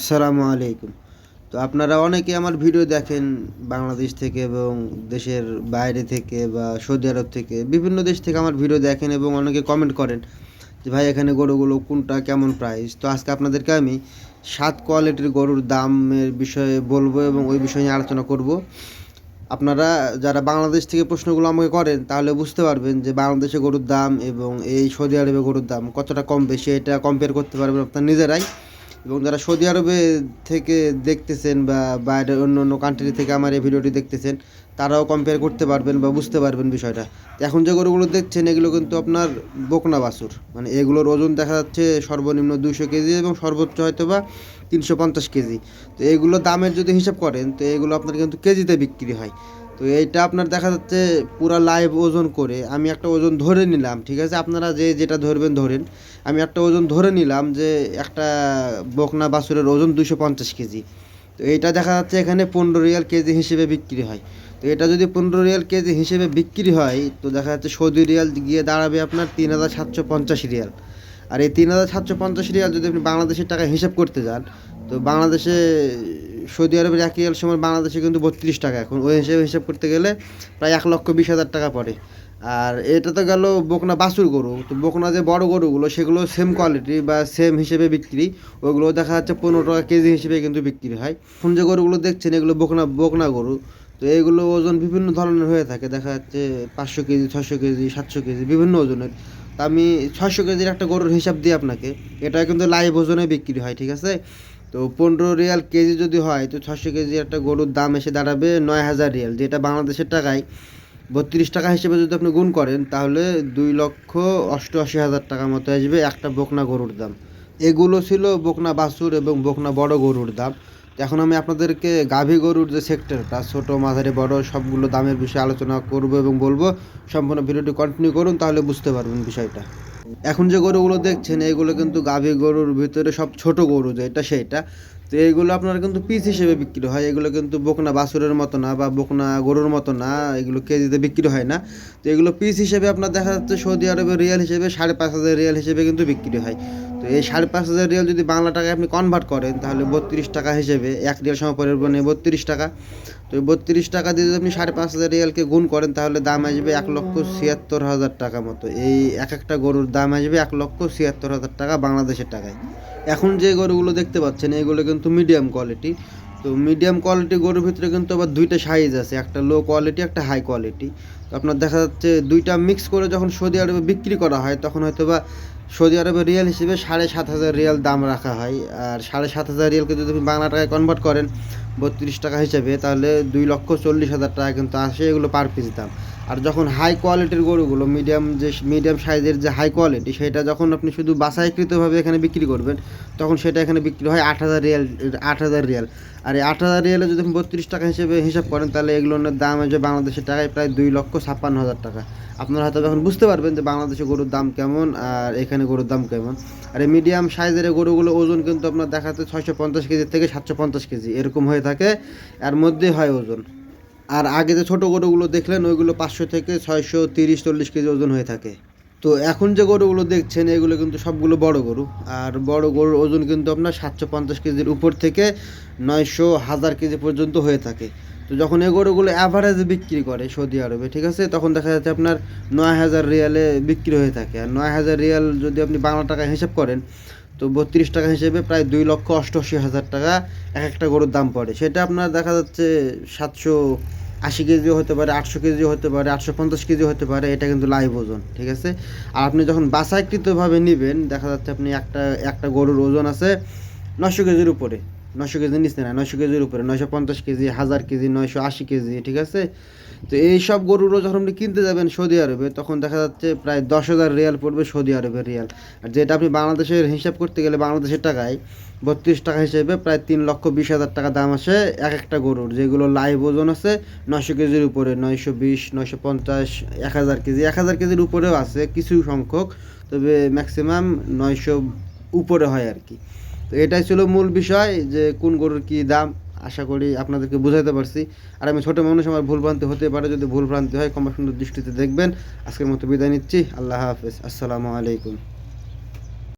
আসসালামু আলাইকুম। তো আপনারা অনেকে আমার ভিডিও দেখেন বাংলাদেশ থেকে এবং দেশের বাইরে থেকে বা সৌদি আরব থেকে, বিভিন্ন দেশ থেকে আমার ভিডিও দেখেন এবং অনেকে কমেন্ট করেন যে, ভাই, এখানে গরুগুলো কোনটা কেমন প্রাইস তো আজকে আপনাদেরকে আমি সাত কোয়ালিটির গরুর দামের বিষয়ে বলব এবং ওই বিষয়ে নিয়ে আলোচনা করব। আপনারা যারা বাংলাদেশ থেকে প্রশ্নগুলো আমাকে করেন, তাহলে বুঝতে পারবেন যে, বাংলাদেশে গরুর দাম এবং এই সৌদি আরবে গরুর দাম কতটা কম বেশি, এটা কম্পেয়ার করতে পারবেন আপনার নিজেরাই। এবং যারা সৌদি আরবে থেকে দেখতেছেন বা বাইরে অন্য অন্য কান্ট্রি থেকে আমার এই ভিডিওটি দেখতেছেন, তারাও কম্পেয়ার করতে পারবেন বা বুঝতে পারবেন বিষয়টা। এখন যে গরুগুলো দেখছেন, এগুলো কিন্তু আপনার বকনা বাছুর। মানে এগুলোর ওজন দেখা যাচ্ছে সর্বনিম্ন দুশো কেজি এবং সর্বোচ্চ হয়তো বা তিনশো পঞ্চাশ কেজি। তো এগুলো দামের যদি হিসাব করেন, তো এগুলো আপনার কিন্তু কেজিতে বিক্রি হয়। তো এইটা আপনার দেখা যাচ্ছে পুরা লাইভ ওজন করে। আমি একটা ওজন ধরে নিলাম, ঠিক আছে? আপনারা যে যেটা ধরবেন ধরেন। আমি একটা ওজন ধরে নিলাম যে একটা বকনা বাছুরের ওজন দুশো পঞ্চাশ কেজি। তো এইটা দেখা যাচ্ছে এখানে পনেরো রিয়াল কেজি হিসেবে বিক্রি হয়। তো এটা যদি পনেরো রিয়াল কেজি হিসেবে বিক্রি হয়, তো দেখা যাচ্ছে সৌদি রিয়াল গিয়ে দাঁড়াবে আপনার তিন হাজার সাতশো পঞ্চাশ রিয়াল। আর এই তিন হাজার সাতশো পঞ্চাশ রিয়াল যদি আপনি বাংলাদেশের টাকা হিসাব করতে যান, তো বাংলাদেশে সৌদি আরবের এক রিয়াল সময় বাংলাদেশে কিন্তু বত্রিশ টাকা। এখন ওই হিসেবে হিসাব করতে গেলে প্রায় এক লক্ষ বিশ হাজার টাকা পড়ে। আর এটা তো গেল বকনা বাছুর গরু। তো বকনা যে বড় গরুগুলো, সেগুলো সেম কোয়ালিটি বা সেম হিসেবে বিক্রি। ওগুলো দেখা যাচ্ছে পনেরো টাকা কেজি হিসেবে কিন্তু বিক্রি হয়। এখন যে গরুগুলো দেখছেন, এগুলো বকনা বকনা গরু। তো এগুলো ওজন বিভিন্ন ধরনের হয়ে থাকে। দেখা যাচ্ছে পাঁচশো কেজি ছশো কেজি, সাতশো কেজি, বিভিন্ন ওজনের। তা আমি ছশো কেজির একটা গরুর হিসাব দিই আপনাকে। এটা কিন্তু লাইভ ওজনে বিক্রি হয়, ঠিক আছে? তো পনেরো রিয়াল কেজি যদি হয়, তো ছশো কেজি একটা গরুর দাম এসে দাঁড়াবে নয় হাজার রিয়াল, যেটা বাংলাদেশের টাকায় বত্রিশ টাকা হিসেবে যদি আপনি গুণ করেন, তাহলে দুই লক্ষ অষ্টআশি হাজার টাকা মতো আসবে একটা বকনা গরুর দাম। এগুলো ছিল বকনা বাছুর এবং বকনা বড় গরুর দাম। এখন আমি আপনাদেরকে গাভী গরুর যে সেক্টরটা, ছোটো, মাঝারি, বড়, সবগুলো দামের বিষয়ে আলোচনা করব এবং বলব। সম্পূর্ণ ভিডিওটি কন্টিনিউ করুন, তাহলে বুঝতে পারবেন বিষয়টা। এখন যে গরুগুলো দেখছেন, এগুলো কিন্তু গাভী গরুর ভিতরে সব ছোট গরু যেটা সেটা। তো এগুলো আপনার কিন্তু পিস হিসেবে বিক্রি হয়। এগুলো কিন্তু বোকনা বাছুরের মতো না বা বোকনা গরুর মতো না, এগুলো কেজিতে বিক্রি হয় না। তো এগুলো পিস হিসেবে আপনার দেখা যাচ্ছে সৌদি আরবের রিয়াল হিসেবে সাড়ে পাঁচ হাজার রিয়াল হিসেবে কিন্তু বিক্রি হয়। তো এই সাড়ে পাঁচ হাজার রিয়াল যদি বাংলা টাকায় আপনি কনভার্ট করেন, তাহলে বত্রিশ টাকা হিসেবে এক রিয়াল সমপরিবর্তনে বত্রিশ টাকা। তো এই বত্রিশ টাকা দিয়ে যদি আপনি সাড়ে পাঁচ হাজার রিয়ালকে গুণ করেন, তাহলে দাম আসবে এক লক্ষ ছিয়াত্তর হাজার টাকা মতো। এই এক একটা গরুর দাম আসবে এক লক্ষ ছিয়াত্তর হাজার টাকা বাংলাদেশের টাকায়। এখন যে গরুগুলো দেখতে পাচ্ছেন, এগুলো কিন্তু মিডিয়াম কোয়ালিটি তো মিডিয়াম কোয়ালিটি গরুর ভিতরে কিন্তু আবার দুইটা সাইজ আছে, একটা লো কোয়ালিটি একটা হাই কোয়ালিটি তো আপনার দেখা যাচ্ছে দুইটা মিক্স করে যখন সৌদি আরবে বিক্রি করা হয়, তখন হয়তো বা সৌদি আরবের রিয়াল হিসেবে সাড়ে সাত হাজার রিয়াল দাম রাখা হয়। আর সাড়ে সাত হাজার রিয়ালকে যদি আপনি বাংলা টাকায় কনভার্ট করেন, বত্রিশ টাকা হিসেবে, তাহলে দুই লক্ষ চল্লিশ হাজার টাকা কিন্তু আসে এগুলো পার পিস দাম। আর যখন হাই কোয়ালিটির গরুগুলো মিডিয়াম যে মিডিয়াম সাইজের যে হাই কোয়ালিটি সেটা যখন আপনি শুধু বাছাইকৃতভাবে এখানে বিক্রি করবেন, তখন সেটা এখানে বিক্রি হয় আট হাজার রিয়াল, আট হাজার রিয়াল। আর এই আট হাজার রিয়ালে যদি আপনি বত্রিশ টাকা হিসেবে হিসাব করেন, তাহলে এগুলোর দাম আছে বাংলাদেশের টাকায় প্রায় দুই লক্ষ ছাপ্পান্ন হাজার টাকা। আপনারা হয়তো এখন বুঝতে পারবেন যে বাংলাদেশে গরুর দাম কেমন আর এখানে গরুর দাম কেমন। আর এই মিডিয়াম সাইজের গরুগুলো ওজন কিন্তু আপনার দেখাতে ছয়শো পঞ্চাশ কেজি থেকে সাতশো পঞ্চাশ কেজি, এরকম হয়ে থাকে। এর মধ্যে হয় ওজন। আর আগে যে ছোটো গরুগুলো দেখলেন, ওইগুলো পাঁচশো থেকে ছয়শো তিরিশ, চল্লিশ কেজি ওজন হয়ে থাকে। তো এখন যে গরুগুলো দেখছেন, এগুলো কিন্তু সবগুলো বড় গরু। আর বড় গরুর ওজন কিন্তু আপনার সাতশো পঞ্চাশ কেজির উপর থেকে নয়শো হাজার কেজি পর্যন্ত হয়ে থাকে। তো যখন এই গরুগুলো অ্যাভারেজে বিক্রি করে সৌদি আরবে, ঠিক আছে, তখন দেখা যাচ্ছে আপনার নয় হাজার রিয়ালে বিক্রি হয়ে থাকে। আর নয় হাজার রিয়াল যদি আপনি বাংলা টাকা হিসাব করেন তো বত্রিশ টাকা হিসেবে প্রায় দুই লক্ষ অষ্টআশি হাজার টাকা এক একটা গরুর দাম পড়ে। সেটা আপনার দেখা যাচ্ছে সাতশো আশি কেজিও হতে পারে, আটশো কেজিও হতে পারে, আটশো পঞ্চাশ কেজিও হতে পারে, এটা কিন্তু লাইভ ওজন, ঠিক আছে? আর আপনি যখন বাসাকৃতভাবে নেবেন, দেখা যাচ্ছে আপনি একটা একটা গরুর ওজন আছে নশো কেজির উপরে। নশো কেজি নিচে না নশো কেজির উপরে নশো পঞ্চাশ কেজি, হাজার কেজি, নয়শো আশি কেজি, ঠিক আছে? তো এই সব গরুরও যখন আপনি কিনতে যাবেন সৌদি আরবে, তখন দেখা যাচ্ছে প্রায় দশ হাজার রিয়াল পড়বে সৌদি আরবের রিয়াল। আর যেটা আপনি বাংলাদেশের হিসাব করতে গেলে বাংলাদেশের টাকায় বত্রিশ টাকা হিসেবে প্রায় তিন লক্ষ বিশ হাজার টাকা দাম আসে এক একটা গরুর, যেগুলো লাইভ ওজন আছে নশো কেজির উপরে, নয়শো বিশ, নয়শো পঞ্চাশ, এক হাজার কেজি। এক হাজার কেজির উপরেও আছে কিছু সংখ্যক, তবে ম্যাক্সিমাম নয়শো উপরে হয় আর কি। তো এটাই ছিল মূল বিষয় যে কোন গরুর কী দাম, আশা করি আপনাদেরকে বুঝাতে পারছি। আর আমি ছোটো মানুষ, আমার ভুলভ্রান্তি হতে পারে, যদি ভুলভ্রান্তি হয় কমা সুন্দর দৃষ্টিতে দেখবেন। আজকের মতো বিদায় নিচ্ছি। আল্লাহ হাফেজ। আসসালামু আলাইকুম।